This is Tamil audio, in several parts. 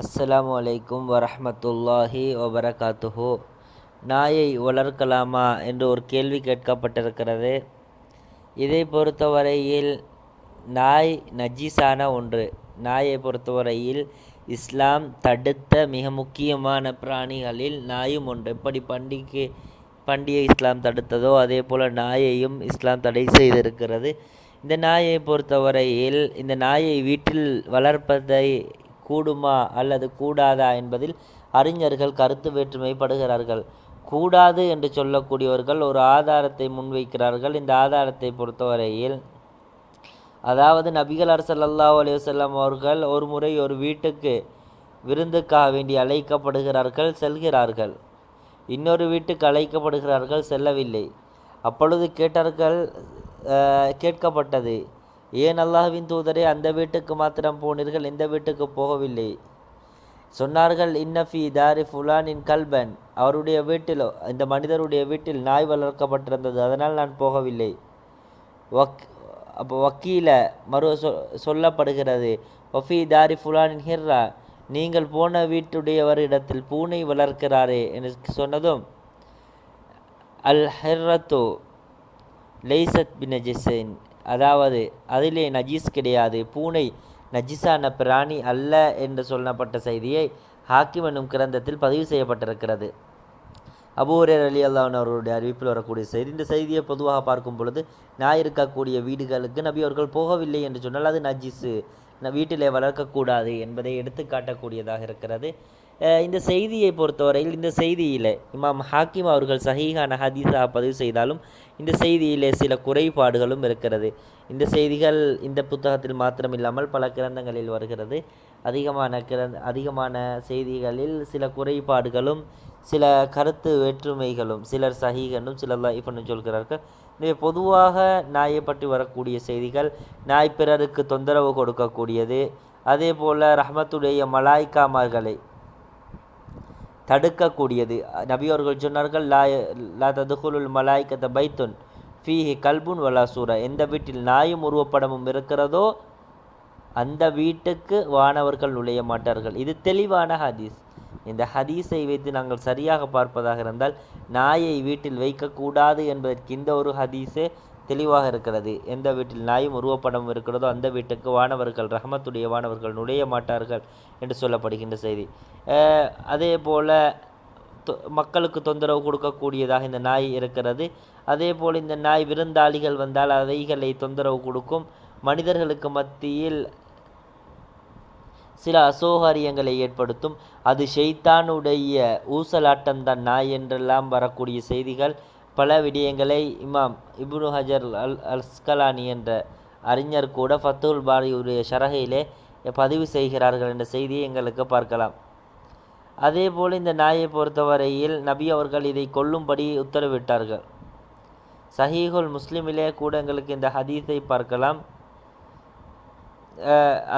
அஸ்ஸலாமு அலைக்கும் வரஹ்மத்துல்லாஹி வபரகாத்துஹு நாயை வளர்க்கலாமா என்று ஒரு கேள்வி கேட்கப்பட்டிருக்கிறது. இதை பொறுத்தவரையில் நாய் நஜீஸான ஒன்று. நாயை பொறுத்தவரையில் இஸ்லாம் தடுத்த மிக முக்கியமான பிராணிகளில் நாயும் ஒன்று. எப்படி பண்டிகை பண்டிகை இஸ்லாம் தடுத்ததோ அதே போல் நாயையும் இஸ்லாம் தடை செய்திருக்கிறது. இந்த நாயை பொறுத்தவரையில் இந்த நாயை வீட்டில் வளர்ப்பதை கூடுமா அல்லது கூடாதா என்பதில் அறிஞர்கள் கருத்து வேற்றுமைப்படுகிறார்கள். கூடாது என்று சொல்லக்கூடியவர்கள் ஒரு ஆதாரத்தை முன்வைக்கிறார்கள். இந்த ஆதாரத்தை பொறுத்தவரையில் அதாவது நபிகள் ஸல்லல்லாஹு அலைஹி அவர்கள் ஒரு முறை ஒரு வீட்டுக்கு விருந்துக்காக வேண்டி அழைக்கப்படுகிறார்கள் செல்கிறார்கள். இன்னொரு வீட்டுக்கு அழைக்கப்படுகிறார்கள் செல்லவில்லை. அப்பொழுது கேட்டார்கள் கேட்கப்பட்டது ஏன் அல்லாஹ்வின் தூதரே அந்த வீட்டுக்கு மாத்திரம் போனீர்கள் இந்த வீட்டுக்கு போகவில்லை? சொன்னார்கள் இன்னஃபி தாரி ஃபுலானின் கல்பன். அவருடைய வீட்டில் இந்த மனிதருடைய வீட்டில் நாய் வளர்க்கப்பட்டிருந்தது அதனால் நான் போகவில்லை. வக் அப்போ வக்கீல மறு சொ சொல்லப்படுகிறது ஒஃபி தாரி ஃபுலானின் ஹிர்ரா. நீங்கள் போன வீட்டுடையவரிடத்தில் பூனை வளர்க்கிறாரே என்று சொன்னதும் அல் ஹிர்ரத்து லைசத் பின் அதாவது அதிலே நஜீஸ் கிடையாது. பூனை நஜீஸான பிராணி அல்ல என்று சொல்லப்பட்ட செய்தியை ஹாக்கிம் என்னும் கிரந்தத்தில் பதிவு செய்யப்பட்டிருக்கிறது. அபூரர் அலி அல்லாஹன் அவர்களுடைய அறிவிப்பில் வரக்கூடிய செய்தி இந்த செய்தியை பொதுவாக பார்க்கும் பொழுது நாய் இருக்கக்கூடிய வீடுகளுக்கு நபி அவர்கள் போகவில்லை என்று சொன்னால் அது நஜீஸு. வீட்டிலே வளர்க்கக்கூடாது என்பதை எடுத்து காட்டக்கூடியதாக இருக்கிறது இந்த செய்தியை பொறுத்தவரையில் இந்த செய்தியில் இமாம் ஹாக்கிம் அவர்கள் சஹீஹான ஹதீஸாக பதிவு செய்தாலும் இந்த செய்தியிலே சில குறைபாடுகளும் இருக்கிறது. இந்த செய்திகள் இந்த புத்தகத்தில் மாத்திரமில்லாமல் பல கிரந்தங்களில் வருகிறது. அதிகமான கிரந்த அதிகமான செய்திகளில் சில குறைபாடுகளும் சில கருத்து வேற்றுமைகளும் சிலர் சகிகனும் சிலர் லைஃப் சொல்கிறார்கள். எனவே பொதுவாக நாயை பற்றி வரக்கூடிய செய்திகள் நாய் பிறருக்கு தொந்தரவு கொடுக்கக்கூடியது. அதே போல் ரஹமத்துடைய மலாய்க்காமார்களை தடுக்கக்கூடியது. நபி அவர்கள் சொன்னார்கள் லா லா ததுகுலுல் மலாய்க்கத்த பைத்துன் ஃபீஹி கல்புன் வலா சூரா. எந்த வீட்டில் நாயும் உருவப்படமும் இருக்கிறதோ அந்த வீட்டுக்கு வானவர்கள் நுழைய மாட்டார்கள். இது தெளிவான ஹதீஸ். இந்த ஹதீஸை வைத்து நாங்கள் சரியாக பார்ப்பதாக இருந்தால் நாயை வீட்டில் வைக்கக்கூடாது என்பதற்கு இந்த ஒரு ஹதீஸே தெளிவாக இருக்கிறது. எந்த வீட்டில் நாயும் உருவப்படம் இருக்கிறதோ அந்த வீட்டுக்கு வானவர்கள் ரஹமத்துடைய வானவர்கள் நுழைய மாட்டார்கள் என்று சொல்லப்படுகின்ற செய்தி. அதே போல் தொ- மக்களுக்கு தொந்தரவு கொடுக்கக்கூடியதாக இந்த நாய் இருக்கிறது. அதே போல் இந்த நாய் விருந்தாளிகள் வந்தால் அவைகளை தொந்தரவு கொடுக்கும். மனிதர்களுக்கு மத்தியில் சில அசௌகரியங்களை ஏற்படுத்தும். அது ஷெய்தானுடைய ஊசலாட்டம்தான். நாய் என்றெல்லாம் வரக்கூடிய செய்திகள் பல விடயங்களை இமாம் இப்னு ஹஜர் அல் அஸ்கலானி என்ற அறிஞர் கூட ஃபத்துல் பாரியுடைய ஷரகையிலே பதிவு செய்கிறார்கள் என்ற செய்தியை எங்களுக்கு பார்க்கலாம். அதே போல் இந்த நாயை பொறுத்தவரையில் நபி அவர்கள் இதை கொல்லும்படி உத்தரவிட்டார்கள். சஹீஹுல் முஸ்லிமிலே கூட எங்களுக்கு இந்த ஹதீஸை பார்க்கலாம்.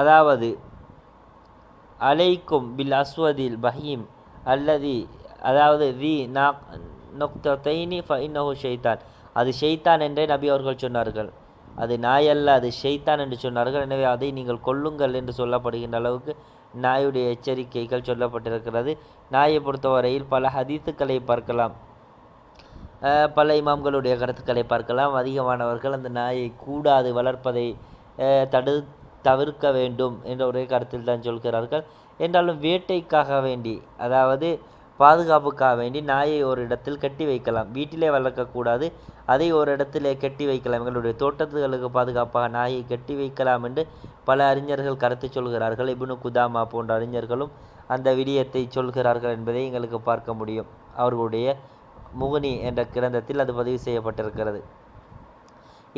அதாவது அலைக்கும் பில் அஸ்வதில் பஹீம் அல்லதி அதாவது தி நொக்தைனி ஃபைனஹு ஷெய்தான் அது ஷெய்தான் என்றே நபி அவர்கள் சொன்னார்கள். அது நாய் அல்ல அது ஷெய்தான் என்று சொன்னார்கள். எனவே அதை நீங்கள் கொல்லுங்கள் என்று சொல்லப்படுகின்ற அளவுக்கு நாயுடைய எச்சரிக்கைகள் சொல்லப்பட்டிருக்கிறது. நாயை பொறுத்தவரையில் பல ஹதீத்துக்களை பார்க்கலாம். பல இமாம்களுடைய கருத்துக்களை பார்க்கலாம். அதிகமானவர்கள் அந்த நாயை கூடாது வளர்ப்பதை தடு தவிர்க்க வேண்டும் என்ற ஒரே கருத்தில் தான் சொல்கிறார்கள். என்றாலும் வேட்டைக்காக வேண்டி அதாவது பாதுகாப்புக்காக வேண்டி நாயை ஒரு இடத்தில் கட்டி வைக்கலாம். வீட்டிலே வளர்க்கக்கூடாது அதை ஒரு இடத்திலே கட்டி வைக்கலாம். எங்களுடைய தோட்டத்துகளுக்கு பாதுகாப்பாக நாயை கட்டி வைக்கலாம் என்று பல அறிஞர்கள் கருத்து சொல்கிறார்கள். இபுனு குதாமா போன்ற அறிஞர்களும் அந்த விடயத்தை சொல்கிறார்கள் என்பதை எங்களுக்கு பார்க்க முடியும். அவர்களுடைய முகுனி என்ற கிரந்தத்தில் அது பதிவு செய்யப்பட்டிருக்கிறது.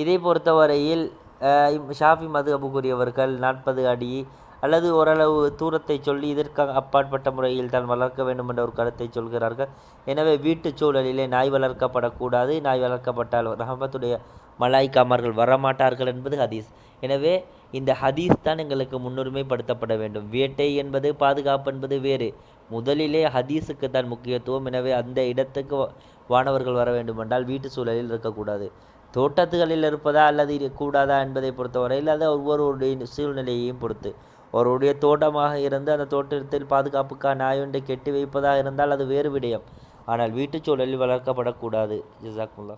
இதை பொறுத்தவரையில் ஷாஃபி இம் ஷாஃபி நாற்பது அடி அல்லது ஓரளவு தூரத்தை சொல்லி இதற்காக அப்பாற்பட்ட முறையில் தான் வளர்க்க வேண்டும் என்ற ஒரு கருத்தை சொல்கிறார்கள். எனவே வீட்டுச் சூழலிலே நாய் வளர்க்கப்படக்கூடாது. நாய் வளர்க்கப்பட்டால் ரஹமத்துடைய மலாய்க்காமர்கள் வரமாட்டார்கள் என்பது ஹதீஸ். எனவே இந்த ஹதீஸ் தான் எங்களுக்கு முன்னுரிமைப்படுத்தப்பட வேண்டும். வேட்டை என்பது பாதுகாப்பு என்பது வேறு. முதலிலே ஹதீஸுக்கு தான் முக்கியத்துவம். எனவே அந்த இடத்துக்கு வ- வானவர்கள் வர வேண்டுமென்றால் வீட்டு சூழலில் இருக்கக்கூடாது. தோட்டத்துகளில் இருப்பதா அல்லது இருக்கக்கூடாதா கூடாதா என்பதை பொறுத்தவரையில் அது ஒவ்வொருவருடைய சூழ்நிலையையும் பொறுத்து. அவருடைய தோட்டமாக இருந்து அந்த தோட்டத்தில் பாதுகாப்புக்காக நாய் ஒன்றை கெட்டி வைப்பதாக இருந்தால் அது வேறு விடயம். ஆனால் வீட்டுச் சூழலில் வளர்க்கப்படக்கூடாது. ஜிசாக்குல்லா